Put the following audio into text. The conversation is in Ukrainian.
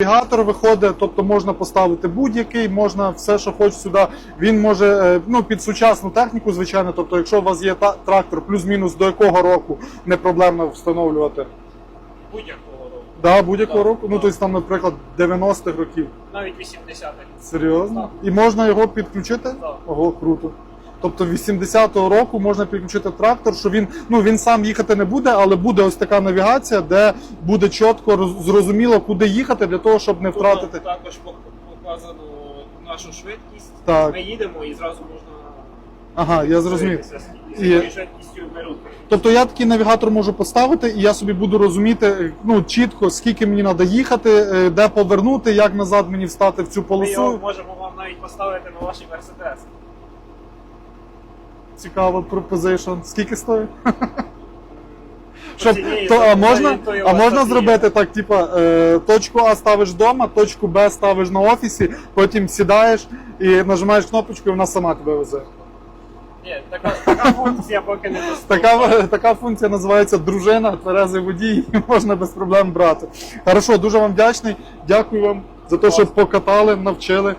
Навігатор виходить, тобто можна поставити будь-який, можна все, що хочеш сюди. Він може е, ну, під сучасну техніку, звичайно. Тобто, якщо у вас є трактор плюс-мінус до якого року не проблемно встановлювати. Будь-якого року. Да, будь-якого року. Ну, тобто там, наприклад, 90-х років. Навіть 80-х. Серйозно? Так. І можна його підключити? Так. Ого, круто. Тобто 80-го року можна підключити трактор, що він ну він сам їхати не буде, але буде ось така навігація, де буде чітко роз- зрозуміло, куди їхати для того, щоб не втратити. Тут також показано нашу швидкість. Так. Ми їдемо і зразу можна Ага, я зрозумів. І-. Тобто я такий навігатор можу поставити, і я собі буду розуміти ну чітко, скільки мені треба їхати, е, де повернути, як назад мені встати в цю Ми його полосу. можемо вам навіть поставити на ваші мерседес. Цікаво, пропозишн. Скільки стоїть? Щоб, то, а можна, а можна зробити так, типа, е, точку А ставиш вдома, точку Б ставиш на офісі, потім сідаєш і нажимаєш кнопочку, і вона сама тебе везе. Ні, така, така функція поки не. Така, така функція називається дружина, тверезий водій, і можна без проблем брати. Хорошо, дуже вам вдячний. Дякую вам за те, що покатали, навчили.